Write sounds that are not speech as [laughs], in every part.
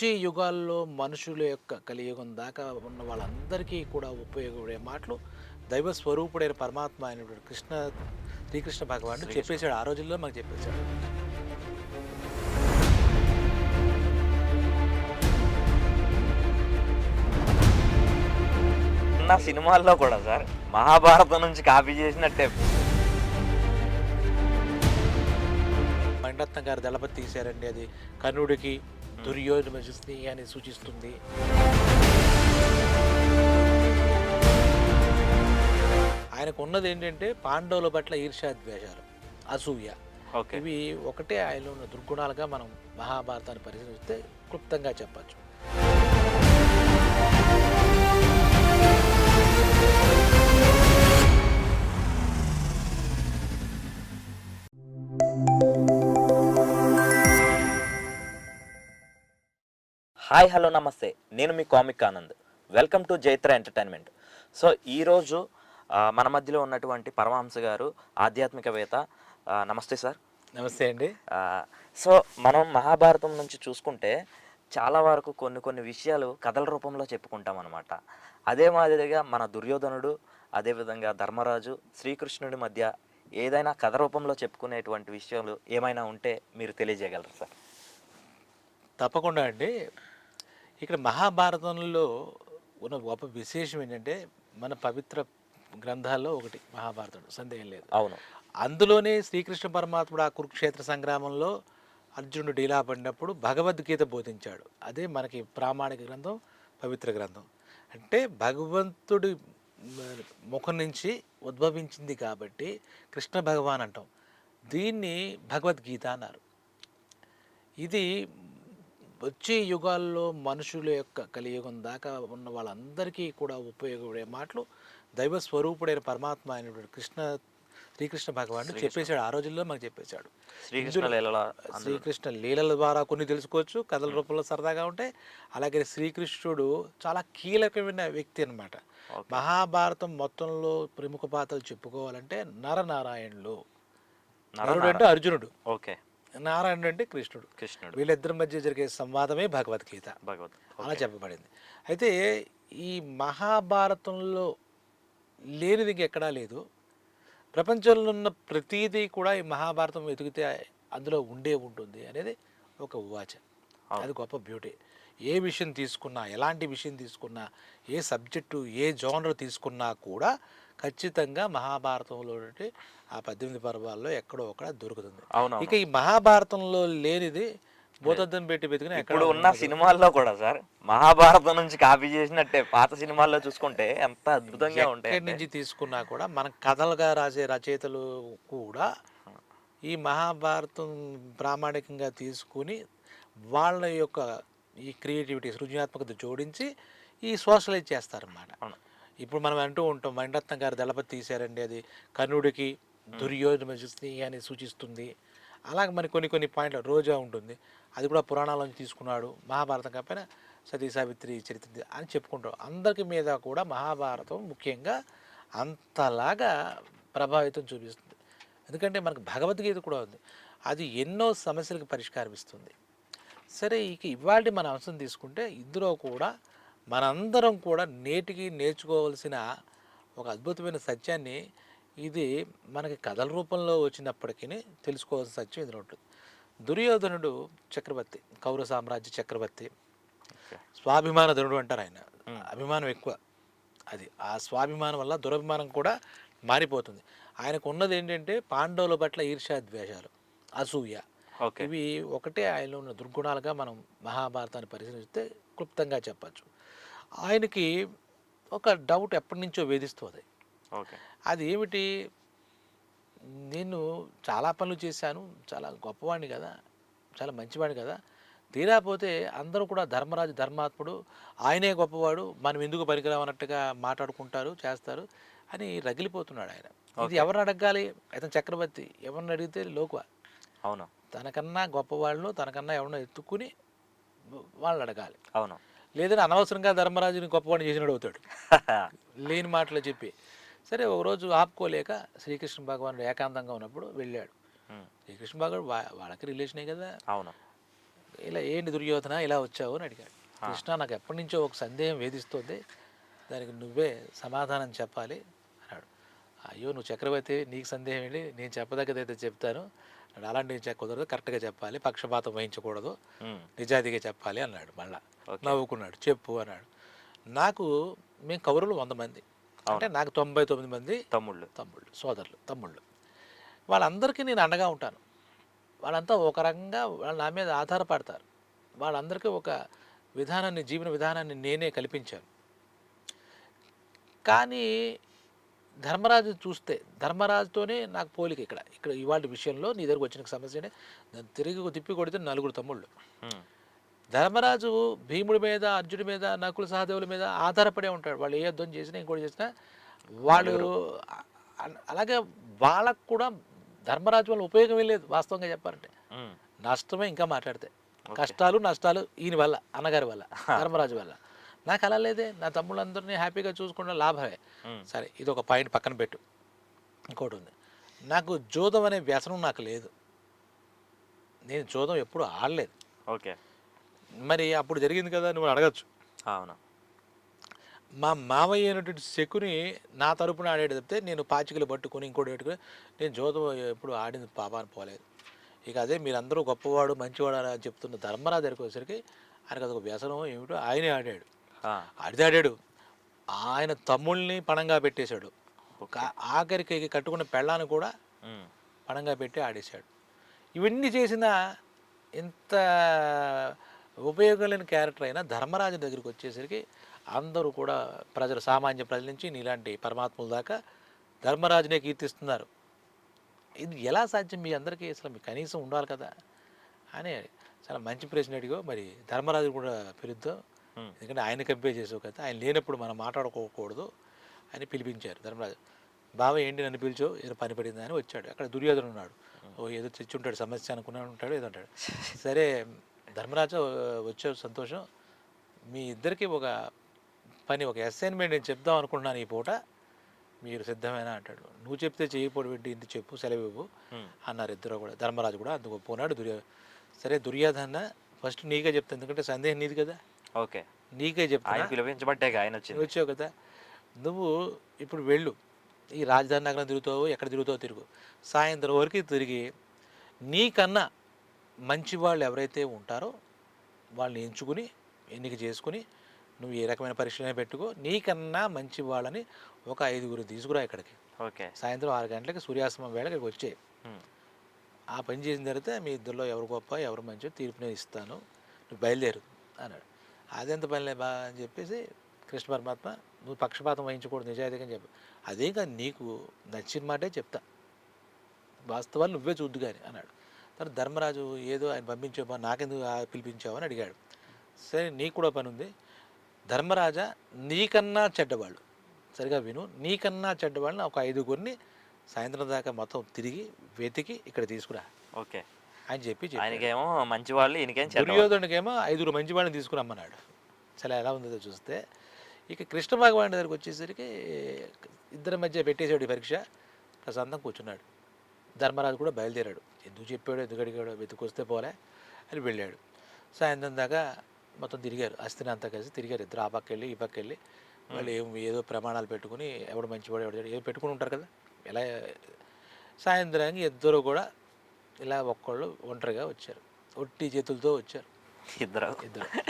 వచ్చే యుగాల్లో మనుషుల యొక్క కలియుగం దాకా ఉన్న వాళ్ళందరికీ కూడా ఉపయోగపడే మాటలు దైవ స్వరూపుడైన పరమాత్మ అయినటువంటి కృష్ణ శ్రీకృష్ణ భగవానుడు చెప్పేశాడు. ఆ రోజుల్లో మాకు చెప్పేశాడు. ఉన్న సినిమాల్లో కూడా సార్ మహాభారతం నుంచి కాపీ చేసినట్టే. మండత్నం గారు దళపతి తీశారండి అది. కర్ణుడికి దుర్యోధన స్నేహాన్ని సూచిస్తుంది. ఆయనకు ఉన్నది ఏంటంటే పాండవుల పట్ల ఈర్ష్యాద్వేషాలు అసూయ. ఇవి ఒకటే ఆయనలో ఉన్న దుర్గుణాలుగా మనం మహాభారతాన్ని పరిశీలిస్తే క్లుప్తంగా చెప్పచ్చు. హాయ్ హలో నమస్తే. నేను మీ comic Anand. Welcome to Jaitra entertainment. So ఈరోజు మన మధ్యలో ఉన్నటువంటి పరమహంస గారు ఆధ్యాత్మికవేత్త నమస్తే సార్. నమస్తే అండి. సో మనం మహాభారతం నుంచి చూసుకుంటే చాలా వరకు కొన్ని కొన్ని విషయాలు కథల రూపంలో చెప్పుకుంటాం అనమాట అదే మాదిరిగా మన దుర్యోధనుడు అదేవిధంగా ధర్మరాజు శ్రీకృష్ణుడి మధ్య ఏదైనా కథ రూపంలో చెప్పుకునేటువంటి విషయాలు ఏమైనా ఉంటే మీరు తెలియజేయగలరు సార్? తప్పకుండా అండి. ఇక్కడ మహాభారతంలో ఉన్న గొప్ప విశేషం ఏంటంటే మన పవిత్ర గ్రంథాల్లో ఒకటి మహాభారతం సందేహం లేదు. అవును. అందులోనే శ్రీకృష్ణ పరమాత్ముడు ఆ కురుక్షేత్ర సంగ్రామంలో అర్జునుడు డీలా పడినప్పుడు భగవద్గీత బోధించాడు. అదే మనకి ప్రామాణిక గ్రంథం పవిత్ర గ్రంథం. అంటే భగవంతుడి ముఖం నుంచి ఉద్భవించింది కాబట్టి కృష్ణ భగవాన్ అంటాం. దీన్ని భగవద్గీత అన్నారు. ఇది వచ్చే యుగాల్లో మనుషుల యొక్క కలియుగం దాకా ఉన్న వాళ్ళందరికీ కూడా ఉపయోగపడే మాటలు దైవ స్వరూపుడైన పరమాత్మ అయినటువంటి కృష్ణ శ్రీకృష్ణ భగవానుడు చెప్పేశాడు. ఆ రోజుల్లో మాకు చెప్పేశాడు. శ్రీకృష్ణ లీలల శ్రీకృష్ణ లీలల ద్వారా కొన్ని తెలుసుకోవచ్చు. కథల రూపంలో సరదాగా ఉంటాయి. అలాగే శ్రీకృష్ణుడు చాలా కీలకమైన వ్యక్తి అన్నమాట. మహాభారతం మొత్తంలో ప్రముఖ పాత్రలు చెప్పుకోవాలంటే నరనారాయణులు. నరుడు అంటే అర్జునుడు. ఓకే. నారాయణుడు అంటే కృష్ణుడు. కృష్ణుడు. వీళ్ళిద్దరి మధ్య జరిగే సంవాదమే భగవద్గీత. భగవద్ అలా చెప్పబడింది. అయితే ఈ మహాభారతంలో లేనిది ఎక్కడా లేదు. ప్రపంచంలో ఉన్న ప్రతీదీ కూడా ఈ మహాభారతం వెతికితే అందులో ఉండే ఉంటుంది అనేది ఒక ఉవాచ అది గొప్ప బ్యూటీ. ఏ విషయం తీసుకున్నా ఎలాంటి విషయం తీసుకున్నా ఏ సబ్జెక్టు ఏ జోనర్ తీసుకున్నా కూడా ఖచ్చితంగా మహాభారతంలో ఆ పద్దెనిమిది పర్వాల్లో ఎక్కడో ఒకడ దొరుకుతుంది. అవును ఇక ఈ మహాభారతంలో లేనిది భూతద్దం పెట్టి వెతికిన ఎక్కడ ఇప్పుడు ఉన్న సినిమాల్లో కూడా సార్ మహాభారతం నుంచి కాపీ చేసినట్టే పాత సినిమాల్లో చూసుకుంటే ఎంత అద్భుతంగా ఉంటాయి నుంచి తీసుకున్నా కూడా మన కథలుగా రాసే రచయితలు కూడా ఈ మహాభారతం ప్రామాణికంగా తీసుకుని వాళ్ళ యొక్క ఈ క్రియేటివిటీ సృజనాత్మకత జోడించి ఈ సోషలైజ్ చేస్తారన్నమాట. ఇప్పుడు మనం అంటూ ఉంటాం మణిరత్నం గారు దళపతి తీశారండి అది కర్ణుడికి దుర్యోధన స్నేహాన్ని సూచిస్తుంది. అలాగే మరి కొన్ని కొన్ని పాయింట్లు రోజా ఉంటుంది. అది కూడా పురాణాల నుంచి తీసుకున్నాడు మహాభారతం కాకపోయినా సతీ సావిత్రి చరిత్ర అని చెప్పుకుంటాం. అందరికి మీద కూడా మహాభారతం ముఖ్యంగా అంతలాగా ప్రభావితం చూపిస్తుంది. ఎందుకంటే మనకు భగవద్గీత కూడా ఉంది. అది ఎన్నో సమస్యలకు పరిష్కారం ఇస్తుంది. సరే ఇక ఇవాళ మన అంశం తీసుకుంటే ఇందులో కూడా మనందరం కూడా నేటికి నేర్చుకోవాల్సిన ఒక అద్భుతమైన సత్యాన్ని ఇది మనకి కథల రూపంలో వచ్చినప్పటికీ తెలుసుకోవాల్సిన సత్యం ఇందులో ఉంటుంది. దుర్యోధనుడు చక్రవర్తి కౌరవ సామ్రాజ్య చక్రవర్తి. స్వాభిమాన ధనుడు అంటారు ఆయన. అభిమానం ఎక్కువ. అది ఆ స్వాభిమానం వల్ల దురభిమానం కూడా మారిపోతుంది. ఆయనకు ఉన్నది ఏంటంటే పాండవుల పట్ల ఈర్ష్యాద్వేషాలు అసూయ. ఇవి ఒకటే ఆయనలో ఉన్న దుర్గుణాలుగా మనం మహాభారతాన్ని పరిశీలిస్తే క్లుప్తంగా చెప్పచ్చు. ఆయనకి ఒక డౌట్ ఎప్పటి నుంచో వేధిస్తుంది. అది ఏమిటి? నేను చాలా పనులు చేశాను చాలా గొప్పవాడిని కదా చాలా మంచివాడిని కదా. తీరా పోతే అందరూ కూడా ధర్మరాజు ధర్మాత్ముడు ఆయనే గొప్పవాడు మనం ఎందుకు పనికిరామన్నట్టుగా మాట్లాడుకుంటారు చేస్తారు అని రగిలిపోతున్నాడు ఆయన. ఇది ఎవరిని అడగాలి? అతను చక్రవర్తి. ఎవరిని అడిగితే లోకువ. అవును. తనకన్నా గొప్పవాళ్ళు తనకన్నా ఎవరినో ఎత్తుకుని వాళ్ళు అడగాలి అవును. లేదని అనవసరంగా ధర్మరాజుని గొప్పవాడిని చేసినాడు అవుతాడు. [laughs] లేని మాటలు చెప్పి. సరే ఒకరోజు ఆపుకోలేక శ్రీకృష్ణ భగవానుడు ఏకాంతంగా ఉన్నప్పుడు వెళ్ళాడు. శ్రీకృష్ణ భగవానుడు వా- వాళ్ళకి రిలేషనే కదా. అవును. ఇలా ఏంటి దుర్యోధన ఇలా వచ్చావు అని అడిగాడు. కృష్ణ నాకు ఎప్పటి నుంచో ఒక సందేహం వేధిస్తుంది. దానికి నువ్వే సమాధానం చెప్పాలి అన్నాడు. అయ్యో నువ్వు చక్రవర్తి నీకు సందేహం ఏంటి? నేను చెప్పదగ్గదైతే చెప్తాను. అన్నాడు అలాంటి నేను చె- కుదరదు. కరెక్ట్గా చెప్పాలి. పక్షపాతం వహించకూడదు. నిజాయితీగా చెప్పాలి అన్నాడు మళ్ళా. నవ్వుకున్నాడు. చెప్పు అన్నాడు. నాకు మేము కౌరులు వంద మంది. అంటే నాకు తొంభై తొమ్మిది మంది తమ్ముళ్ళు. తమ్ముళ్ళు సోదరులు తమ్ముళ్ళు. వాళ్ళందరికీ నేను అండగా ఉంటాను. వాళ్ళంతా ఒక రకంగా వాళ్ళు నా మీద ఆధారపడతారు. వాళ్ళందరికీ ఒక విధానాన్ని జీవన విధానాన్ని నేనే కల్పించాను. కానీ ధర్మరాజు చూస్తే ధర్మరాజుతోనే నాకు పోలిక ఇక్కడ. ఇక్కడ ఇవాళ విషయంలో నీ దగ్గరకు వచ్చిన సమస్య దాన్ని తిరిగి తిప్పి కొడితే నలుగురు తమ్ముళ్ళు. ధర్మరాజు భీముడి మీద అర్జుడి మీద నకుల సహదేవుల మీద ఆధారపడే ఉంటాడు. వాళ్ళు ఏ యుద్ధం చేసినా ఇంకోటి చేసినా వాళ్ళు అలాగే వాళ్ళకు కూడా ధర్మరాజు వల్ల ఉపయోగం లేదు వాస్తవంగా చెప్పాలంటే. నష్టమే ఇంకా మాట్లాడితే. కష్టాలు నష్టాలు ఈయన వల్ల అన్నగారి వల్ల ధర్మరాజు వల్ల. నాకు అలా లేదే. నా తమ్ముళ్ళందరినీ హ్యాపీగా చూసుకున్న లాభమే. సరే ఇది ఒక పాయింట్ పక్కన పెట్టు. ఇంకోటి ఉంది నాకు జోదం అనే వ్యసనం నాకు లేదు. నేను జోదం ఎప్పుడు ఆడలేదు. ఓకే. మరి అప్పుడు జరిగింది కదా నువ్వు అడగచ్చు. అవును. మా మామయ్య అయినటువంటి శకుని నా తరపున ఆడాడు తప్పితే నేను పాచికలు పట్టుకొని ఇంకోటి పెట్టుకుని నేను జోదం ఎప్పుడు ఆడింది పాపాన్ని పోలేదు. ఇక అదే మీరందరూ గొప్పవాడు మంచివాడు అని చెప్తున్న ధర్మరాజు దగ్గరికి వచ్చేసరికి ఆయనకు అదొక వ్యసనం ఏమిటో ఆయనే ఆడాడు. ఆడాడు. ఆయన తమ్ముళ్ళని పణంగా పెట్టేశాడు. ఆఖరికి కట్టుకున్న పెళ్ళాన్ని కూడా పణంగా పెట్టి ఆడేశాడు. ఇవన్నీ చేసిన ఇంత ఉపయోగం లేని క్యారెక్టర్ అయినా ధర్మరాజు దగ్గరికి వచ్చేసరికి అందరూ కూడా ప్రజలు సామాన్య ప్రజల నుంచి నీలాంటి పరమాత్ముల దాకా ధర్మరాజునే కీర్తిస్తున్నారు. ఇది ఎలా సాధ్యం మీ అందరికీ? అసలు మీకు కనీసం ఉండాలి కదా? అని చాలా మంచి ప్రశ్న అడిగో మరి ధర్మరాజు కూడా పిలుద్దాం. ఎందుకంటే ఆయన కంపేర్ చేసావు కదా ఆయన లేనప్పుడు మనం మాట్లాడుకోకూడదు అని పిలిపించారు ధర్మరాజు. బావ ఏంటి నన్ను పిలిచావు? ఏదో పని పడిందా అని వచ్చాడు. అక్కడ దుర్యోధన ఉన్నాడు. ఓ ఏదో తెచ్చి ఉంటాడు సమస్య అనుకున్నా ఉంటాడు ఏదో అంటాడు. సరే ధర్మరాజు వచ్చావు సంతోషం. మీ ఇద్దరికి ఒక పని ఒక అసైన్మెంట్ నేను చెప్దాం అనుకుంటున్నాను ఈ పూట. మీరు సిద్ధమేనా అంటాడు. నువ్వు చెప్తే చేయకపోవడం ఏంటి ఇంటి చెప్పు సెలవు ఇవ్వు ఉమ్, అన్నారు ఇద్దరు కూడా. ధర్మరాజు కూడా అందుకు ఒప్పుకున్నాడు దుర్యో. సరే దుర్యోధన ఫస్ట్ నీకే చెప్తాను ఎందుకంటే సందేహం నీది కదా. ఓకే. నీకే ఆయన చెప్తా పిలిపించబట్టే ఆయన వచ్చింది. వచ్చావు కదా. నువ్వు ఇప్పుడు వెళ్ళు. ఈ రాజధాని నగరం తిరుగుతావు ఎక్కడ తిరుగుతావో తిరుగు. సాయంత్రం వరకు తిరిగి నీకన్నా మంచి వాళ్ళు ఎవరైతే ఉంటారో వాళ్ళని ఎంచుకుని ఎన్నిక చేసుకుని నువ్వు ఏ రకమైన పరీక్షలైనా పెట్టుకో. నీకన్నా మంచి వాళ్ళని ఒక ఐదుగురు తీసుకురా ఇక్కడికి. ఓకే. సాయంత్రం ఆరు గంటలకి సూర్యాస్తమం వేళ ఇక్కడికి వచ్చే ఆ పని చేసిన తర్వాత మీ ఇద్దరిలో ఎవరు గొప్ప ఎవరు మంచో తీర్పు నేను ఇస్తాను. నువ్వు బయలుదేరు అన్నాడు. అదెంత పనిలే బా అని చెప్పేసి కృష్ణ పరమాత్మ నువ్వు పక్షపాతం వహించకూడదు నిజాయితీగా అని చెప్పి. అదే కాదు నీకు నచ్చిన మాటే చెప్తా. వాస్తవాలు నువ్వే చూద్దు కానీ అన్నాడు. తర్వాత ధర్మరాజు ఏదో ఆయన పంపించావా నాకెందుకు పిలిపించావు అని అడిగాడు. సరే నీకు కూడా పని ఉంది. ధర్మరాజా నీకన్నా చెడ్డవాళ్ళు. సరిగా విను నీకన్నా చెడ్డవాళ్ళని ఒక ఐదుగురిని సాయంత్రం దాకా మొత్తం తిరిగి వెతికి ఇక్కడ తీసుకురా. ఓకే. అని చెప్పి చెప్పాడు. ఆయనకేమో మంచి వాళ్ళు ఈయనకేం చెడ్డ దుర్యోధనుడికేమో ఐదుగురు మంచి వాళ్ళని తీసుకురమ్మన్నాడు చాలా ఎలా ఉందో చూస్తే ఇక కృష్ణ భగవాన్ దగ్గరికి వచ్చేసరికి ఇద్దరి మధ్య పెట్టేసాడు ఈ పరీక్ష. ప్రశాంతం కూర్చున్నాడు. ధర్మరాజు కూడా బయలుదేరాడు. ఎందుకు చెప్పాడు ఎందుకు అడిగాడు వెతుకొస్తే పోలే అని వెళ్ళాడు. సాయంత్రం దాకా మొత్తం తిరిగారు. అస్థిని అంతా కలిసి తిరిగారు ఇద్దరు. ఆ పక్క వెళ్ళి ఈ పక్క వెళ్ళి వాళ్ళు ఏం ఏదో ప్రమాణాలు పెట్టుకుని ఎవడు మంచివాడు ఎవడు చెడు ఏదో పెట్టుకుని ఉంటారు కదా. ఎలా సాయంత్రానికి ఇద్దరు కూడా ఇలా ఒక్కళ్ళు ఒంటరిగా వచ్చారు. ఒట్టి చేతులతో వచ్చారు. ఇద్దరు. ఇద్దరు.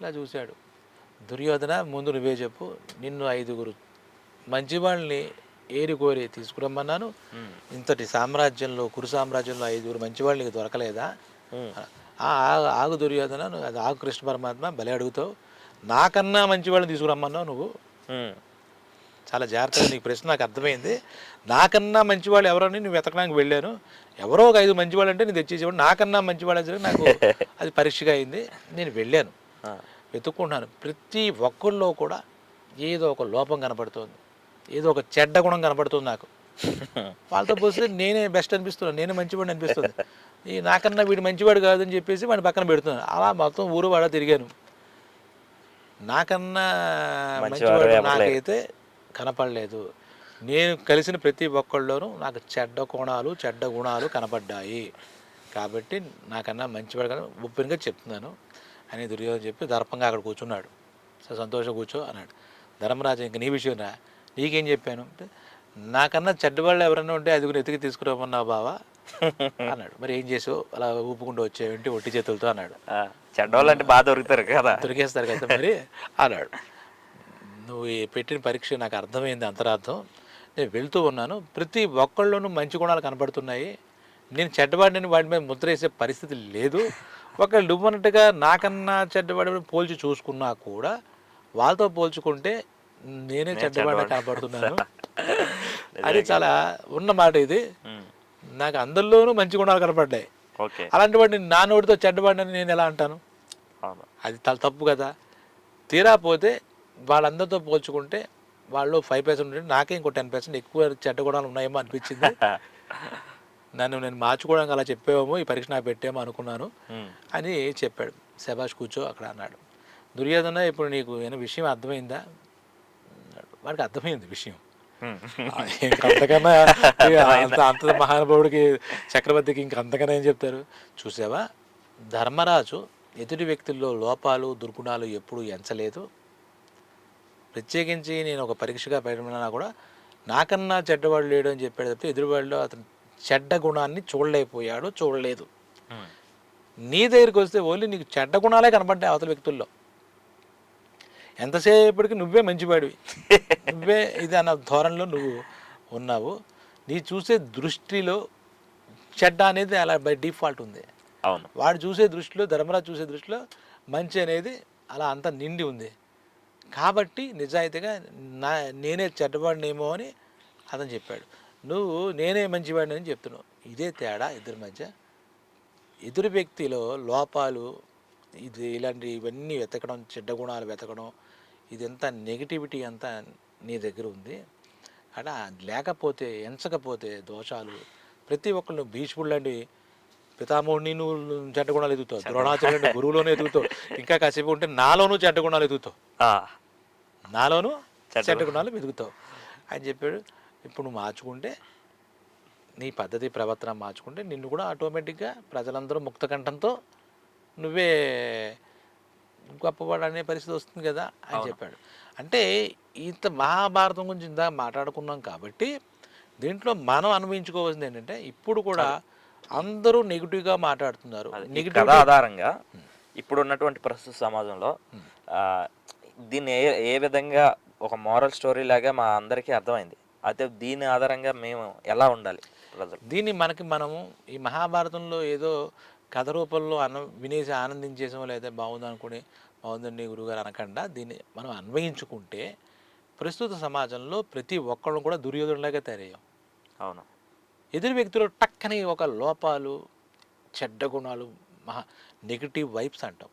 ఇలా చూశాడు. దుర్యోధన ముందు నువ్వే చెప్పు నిన్ను ఐదుగురు మంచి వాళ్ళని ఏరి కోరి తీసుకురమ్మన్నాను. ఇంతటి సామ్రాజ్యంలో కురు సామ్రాజ్యంలో ఐదుగురు మంచి వాళ్ళు నీకు దొరకలేదా ఆగు- దుర్యోధన నువ్వు అది ఆగు కృష్ణ పరమాత్మ బలి అడుగుతావు. నాకన్నా మంచి వాళ్ళని తీసుకురమ్మన్నావు నువ్వు. చాలా జాగ్రత్తగా నీకు ప్రశ్న నాకు అర్థమైంది. నాకన్నా మంచివాళ్ళు ఎవరని నువ్వు వెతకడానికి వెళ్ళాను. ఎవరో ఒక ఐదు మంచివాళ్ళు అంటే నేను తెచ్చేసేవాడు నాకన్నా మంచివాళ్ళు నాకు [laughs] అది పరీక్షగా అయింది. నేను వెళ్ళాను. వెతుక్కుంటున్నాను. ప్రతి ఒక్కళ్ళలో కూడా ఏదో ఒక లోపం కనపడుతుంది. ఏదో ఒక చెడ్డ గుణం కనపడుతుంది నాకు. వాళ్ళతో పోస్తే నేనే బెస్ట్ అనిపిస్తున్నాను నేనే మంచివాడిని అనిపిస్తుంది. ఈ నాకన్నా వీడు మంచివాడు కాదని చెప్పేసి వాడిని పక్కన పెడుతున్నాను. అలా మొత్తం ఊరు వాడ తిరిగాను. నాకన్నా మంచివాడు. నాకైతే కనపడలేదు. నేను కలిసిన ప్రతి ఒక్కళ్ళలోనూ నాకు చెడ్డ కోణాలు చెడ్డ గుణాలు కనపడ్డాయి. కాబట్టి నాకన్నా మంచివాడు కానీ ఒప్పినగా చెప్తున్నాను. అని దుర్యోధన చెప్పి దర్పంగా అక్కడ కూర్చున్నాడు. సరే సంతోషం కూర్చో అన్నాడు. ధర్మరాజు ఇంక నీ విషయం రా. నీకేం చెప్పాను? అంటే నాకన్నా చెడ్డవాళ్ళు ఎవరైనా ఉంటే అది కూడా ఎతికి తీసుకురామన్నావు బావా అన్నాడు. మరి ఏం చేసావు? అలా ఊపుకుంటూ వచ్చావేంటి? ఒట్టి చేతులతో అన్నాడు. ఆ, చెడ్డోళ్ళు అంటే బాగా దొరుకుతారు కదా. దొరికేస్తారు కదా మరి? అన్నాడు. నువ్వు ఈ పెట్టిన పరీక్ష నాకు అర్థమైంది అంతరార్థం. నేను వెళ్తూ ఉన్నాను. ప్రతి ఒక్కళ్ళలోనూ మంచి గుణాలు కనబడుతున్నాయి. నేను చెడ్డవాడిని వాడి మీద ముద్ర వేసే పరిస్థితి లేదు. ఒకళ్ళు నువ్వన్నట్టుగా నాకన్నా చెడ్డవాడి పోల్చి చూసుకున్నా కూడా వాళ్ళతో పోల్చుకుంటే నేనే చెడ్డవాడిని కనబడుతున్నాను [laughs] అది చాలా ఉన్న మాట ఇది. నాకు అందరిలోనూ మంచి గుణాలు కనపడ్డాయి. అలాంటి వాడిని నా నోటితో చెడ్డవాడిని నేను ఎలా అంటాను? అది చాలా తప్పు కదా. తీరా పోతే వాళ్ళందరితో పోల్చుకుంటే వాళ్ళు ఫైవ్ పర్సెంట్ ఉంటే నాకే ఇంకో టెన్ పర్సెంట్ ఎక్కువ చెడ్డ గుణాలు ఉన్నాయేమో అనిపించింది. [laughs] నన్ను నేను మార్చుకోవడానికి అలా చెప్పేమో ఈ పరీక్ష నాకు పెట్టేమో అనుకున్నాను. అని చెప్పాడు. శభాష్ కూర్చో అక్కడ అన్నాడు. దుర్యోధన ఇప్పుడు నీకు ఏమైనా విషయం అర్థమైందా. వాడికి అర్థమైంది విషయం. అంతకన్నా? [laughs] అంత అంత మహానుభావుడికి చక్రవర్తికి ఇంక అంతకన్నా ఏం చెప్తారు? చూసావా? ధర్మరాజు ఎదుటి వ్యక్తుల్లో లోపాలు దుర్గుణాలు ఎప్పుడూ ఎంచలేదు. ప్రత్యేకించి నేను ఒక పరీక్షగా పెట్టినా కూడా నాకన్నా చెడ్డవాడు లేడు అని చెప్పాడు తప్పితే ఎదురువాడిలో అతను చెడ్డ గుణాన్ని చూడలేకపోయాడు చూడలేదు. ఉమ్, నీ దగ్గరికి వస్తే ఓన్లీ నీకు చెడ్డ గుణాలే కనపడ్డాయి అవతల వ్యక్తుల్లో. ఎంతసేపటికి నువ్వే మంచివాడివి. నువ్వే ఇది అన్న ధోరణిలో నువ్వు ఉన్నావు. నీ చూసే దృష్టిలో చెడ్డ అనేది అలా బై డిఫాల్ట్ ఉంది. అవును. వాడు చూసే దృష్టిలో ధర్మరాజు చూసే దృష్టిలో మంచి అనేది అలా అంత నిండి ఉంది. కాబట్టి నిజాయితీగా నా నేనే చెడ్డవాడినేమో అని అతను చెప్పాడు. నువ్వు నేనే మంచివాడిని అని చెప్తున్నావు. ఇదే తేడా ఇద్దరి మధ్య. ఎదురు వ్యక్తిలో లోపాలు ఇది ఇలాంటి ఇవన్నీ వెతకడం చెడ్డ గుణాలు వెతకడం ఇదంతా నెగిటివిటీ అంతా నీ దగ్గర ఉంది. అలా లేకపోతే ఎంచకపోతే దోషాలు ప్రతి ఒక్కళ్ళు భీష్ముడు లాంటి పితామహుడిని నువ్వు చెడ్డ గుణాలు ఎదుగుతావు. ద్రోణాచార్యుడు గురువులోనే ఎదుగుతావు. [laughs] ఇంకా కాసేపు ఉంటే నాలోనూ చెడ్డ గుణాలు ఎదుగుతావు. నాలోనూ చెడ్డ గుణాలు ఎదుగుతావు అని చెప్పాడు ఇప్పుడు నువ్వు మార్చుకుంటే నీ పద్ధతి ప్రవర్తన మార్చుకుంటే నిన్ను కూడా ఆటోమేటిక్గా ప్రజలందరూ ముక్తకంఠంతో నువ్వే గొప్పవాడు అనే పరిస్థితి వస్తుంది కదా అని చెప్పాడు. అంటే ఇంత మహాభారతం గురించి ఇందా మాట్లాడుకున్నాం కాబట్టి దీంట్లో మనం అనుభవించుకోవాల్సింది ఏంటంటే ఇప్పుడు కూడా అందరూ నెగిటివ్గా మాట్లాడుతున్నారు. నెగిటివ్ ఆధారంగా ఇప్పుడు ఉన్నటువంటి ప్రస్తుత సమాజంలో దీన్ని ఏ ఏ విధంగా ఒక మోరల్ స్టోరీ లాగా మా అందరికీ అర్థమైంది? అయితే దీని ఆధారంగా మేము ఎలా ఉండాలి ప్రజలు? దీన్ని మనకి మనము ఈ మహాభారతంలో ఏదో కథ రూపంలో అన్న వినేసి ఆనందించేసామో లేదా బాగుంది అనుకుని బాగుందండి గురుగారు అనకుండా దీన్ని మనం అన్వయించుకుంటే ప్రస్తుత సమాజంలో ప్రతి ఒక్కళ్ళు కూడా దుర్యోధనులాగా తయారయ్యాం. అవును. ఎదురు వ్యక్తిలో టక్కని ఒక లోపాలు చెడ్డ గుణాలు మహా నెగిటివ్ వైబ్స్ అంటాం.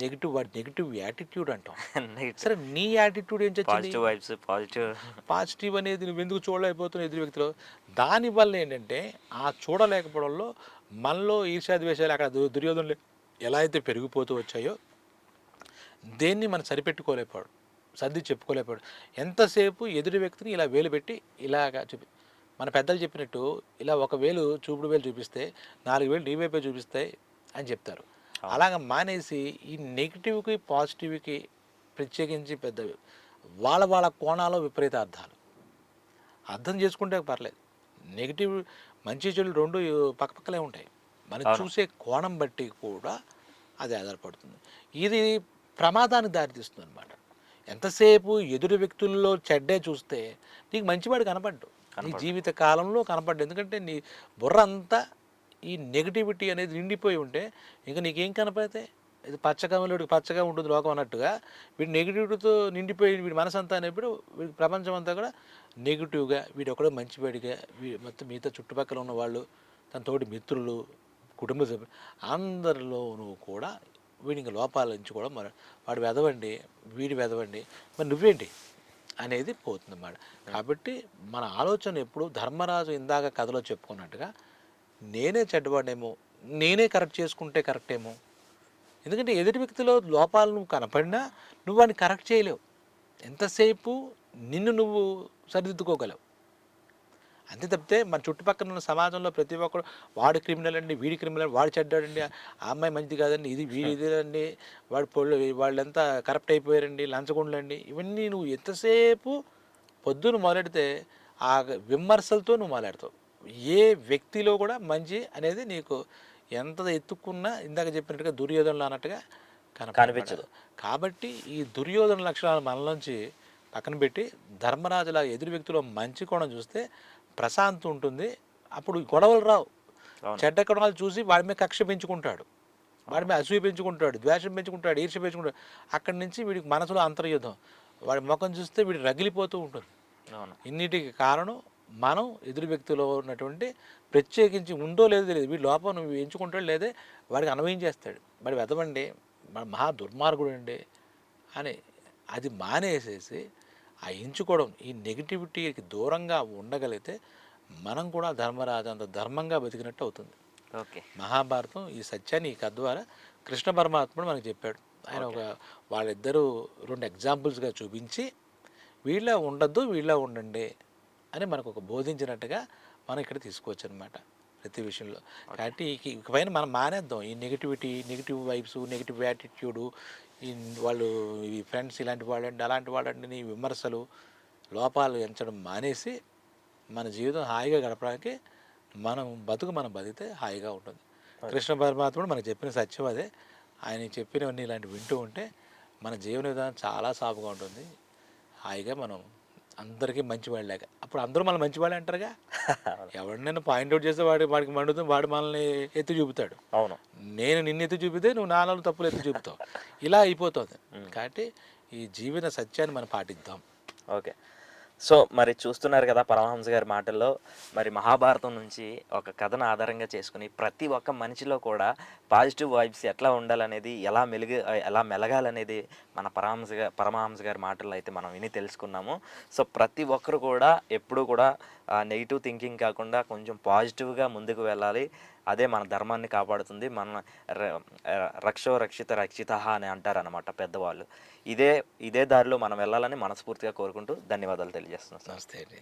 నెగిటివ్ వాడి నెగిటివ్ యాటిట్యూడ్ అంటాం. [laughs] సరే నీ యాటిట్యూడ్ ఏం పాజిటివ్ వైబ్స్ పాజిటివ్. పాజిటివ్ అనేది నువ్వు ఎందుకు చూడలేకపోతున్నావు ఎదురు వ్యక్తిలో? దానివల్ల ఏంటంటే ఆ చూడలేకపోవడంలో మనలో ఈర్ష్యాద్వేషాలు అక్కడ దుర్యోధనలు ఎలా అయితే పెరిగిపోతూ వచ్చాయో దేన్ని మనం సరిపెట్టుకోలేకపోయాడు సర్ది చెప్పుకోలేకపోయాడు ఎంతసేపు ఎదురు వ్యక్తిని ఇలా వేలు పెట్టి ఇలాగా చూపి మన పెద్దలు చెప్పినట్టు ఇలా ఒక వేలు చూపుడు వేలు చూపిస్తే నాలుగు వేలు నీ వైపే చూపిస్తాయి అని చెప్తారు. అలాగ మానేసి ఈ నెగిటివ్కి పాజిటివ్కి ప్రత్యేకించి పెద్ద వాళ్ళ వాళ్ళ కోణాలు విపరీత అర్థాలు అర్థం చేసుకుంటే పర్లేదు. నెగిటివ్ మంచి చెడు రెండు పక్కపక్కలే ఉంటాయి. మనం చూసే కోణం బట్టి కూడా అది ఆధారపడుతుంది. ఇది ప్రమాదానికి దారితీస్తుంది అనమాట ఎంతసేపు ఎదురు వ్యక్తుల్లో చెడ్డే చూస్తే నీకు మంచివాడు కనపడ్డు. నీ జీవిత కాలంలో కనపడ్డు. ఎందుకంటే నీ బుర్ర అంతా ఈ నెగిటివిటీ అనేది నిండిపోయి ఉంటే ఇంకా నీకేం కనపడితే ఇది పచ్చకమలుడికి పచ్చగా ఉంటుంది లోకం అన్నట్టుగా వీడు నెగిటివిటీతో నిండిపోయి వీడి మనసు అంతా అనేప్పుడు వీడి ప్రపంచం అంతా కూడా నెగిటివ్గా వీడు ఒకడే మంచివాడిగా వీ మొత్తం మిగతా చుట్టుపక్కల ఉన్న వాళ్ళు తన తోటి మిత్రులు కుటుంబ సభ్యులు అందరిలోనూ కూడా వీడి ఇంకా లోపాల నుంచి కూడా మరి వాడు వెదవండి వీడి వెదవండి మరి నువ్వేంటి అనేది పోతుందన్నమాట. కాబట్టి మన ఆలోచన ఎప్పుడు ధర్మరాజు ఇందాక కథలో చెప్పుకున్నట్టుగా నేనే చెడ్డవాడేమో నేనే కరెక్ట్ చేసుకుంటే కరెక్టేమో. ఎందుకంటే ఎదుటి వ్యక్తిలో లోపాలు నువ్వు కనపడినా నువ్వు వాడిని కరెక్ట్ చేయలేవు. ఎంతసేపు నిన్ను నువ్వు సరిదిద్దుకోగలవు. అంతే తప్పితే మన చుట్టుపక్కల ఉన్న సమాజంలో ప్రతి ఒక్కరు వాడు క్రిమినల్ అండి వీడి క్రిమినల్ వాడు చెడ్డాడండి ఆ అమ్మాయి మంచిది కాదండి ఇది వీడి ఇదేనండి వాడు పొళ్ళు వాళ్ళంతా కరప్ట్ అయిపోయారండి లంచగొండలండి ఇవన్నీ నువ్వు ఎంతసేపు పొద్దున మొదలెడితే ఆ విమర్శలతో నువ్వు మొదలెడతావు. ఏ వ్యక్తిలో కూడా మంచి అనేది నీకు ఎంత ఎత్తుక్కున్నా ఇందాక చెప్పినట్టుగా దుర్యోధనలు అన్నట్టుగా. కనిపించదు. కాబట్టి ఈ దుర్యోధన లక్షణాలు మనలోంచి పక్కన పెట్టి ధర్మరాజుల ఎదురు వ్యక్తిలో మంచి కోణం చూస్తే ప్రశాంతి ఉంటుంది. అప్పుడు గొడవలు రావు. చెడ్డ కోణాలు చూసి వాడి మీద కక్ష పెంచుకుంటాడు. వాడి మీద అసూయ పెంచుకుంటాడు ద్వేషం పెంచుకుంటాడు ఈర్ష్య పెంచుకుంటాడు. అక్కడి నుంచి వీడికి మనసులో అంతర్యుద్ధం. వాడి ముఖం చూస్తే వీడి రగిలిపోతూ ఉంటుంది. ఇన్నిటికి కారణం మనం ఎదురు వ్యక్తిలో ఉన్నటువంటి ప్రత్యేకించి ఉందో లేదో తెలియదు. వీడి లోపం నువ్వు ఎంచుకుంటాడు లేదే వాడికి అన్వయించేస్తాడు వాడి వెదవండి మన మహా దుర్మార్గుడు అండి అని అది మానేసేసి ఆ ఎంచుకోవడం ఈ నెగిటివిటీకి దూరంగా ఉండగలిగితే మనం కూడా ధర్మరాజు అంత ధర్మంగా బతికినట్టు అవుతుంది. ఓకే. మహాభారతం ఈ సత్యాన్ని ఈ కథ ద్వారా కృష్ణ పరమాత్ముడు మనకు చెప్పాడు. ఆయన ఒక వాళ్ళిద్దరూ రెండు ఎగ్జాంపుల్స్గా చూపించి వీళ్ళ ఉండద్దు వీళ్ళ ఉండండి అని మనకు ఒక బోధించినట్టుగా మనం ఇక్కడ తీసుకోవచ్చు అనమాట ప్రతి విషయంలో. కాబట్టి ఇకపైన మనం మానేద్దాం. ఈ negativity negative vibes negative attitude ఈ వాళ్ళు ఈ ఫ్రెండ్స్ ఇలాంటి వాళ్ళండి అలాంటి వాళ్ళండి విమర్శలు లోపాలు ఎంచడం మానేసి మన జీవితం హాయిగా గడపడానికి మనం బతుకు మనం బతికితే హాయిగా ఉంటుంది. కృష్ణ పరమాత్ముడు మనకు చెప్పిన సత్యం అదే. ఆయన చెప్పినవన్నీ ఇలాంటివి వింటూ ఉంటే మన జీవన విధానం చాలా సాఫ్గా ఉంటుంది. హాయిగా మనం అందరికీ మంచి వాళ్ళేక అప్పుడు అందరూ మన మంచి వాళ్ళే అంటారుగా ఎవరినైనా పాయింట్అవుట్ చేస్తే వాడి వాడికి మండుతుంది వాడు మనల్ని ఎత్తి చూపుతాడు. అవును. నేను నిన్ను ఎత్తి చూపితే నువ్వు నాలుగు తప్పులు ఎత్తి చూపుతావు. ఇలా అయిపోతుంది. [laughs] కాబట్టి ఈ జీవన సత్యాన్ని మనం పాటిద్దాం. ఓకే. సో మరి చూస్తున్నారు కదా పరమహంస గారి మాటల్లో మరి మహాభారతం నుంచి ఒక కథను ఆధారంగా చేసుకుని ప్రతి ఒక్క మనిషిలో కూడా పాజిటివ్ వైబ్స్ ఎట్లా ఉండాలనేది ఎలా మెలుగు ఎలా మెలగాలనేది మన పరమహంస గారి పరమహంస గారి మాటల్లో అయితే మనం విని తెలుసుకున్నాము. సో ప్రతి ఒక్కరు కూడా ఎప్పుడూ కూడా నెగిటివ్ థింకింగ్ కాకుండా కొంచెం పాజిటివ్గా ముందుకు వెళ్ళాలి. అదే మన ధర్మాన్ని కాపాడుతుంది మన ర- రక్షో రక్షిత రక్షిత అని అంటారనమాట పెద్దవాళ్ళు. ఇదే ఇదే దారిలో మనం వెళ్ళాలని మనస్ఫూర్తిగా కోరుకుంటూ ధన్యవాదాలు తెలియజేస్తున్నాం నమస్తే అండి.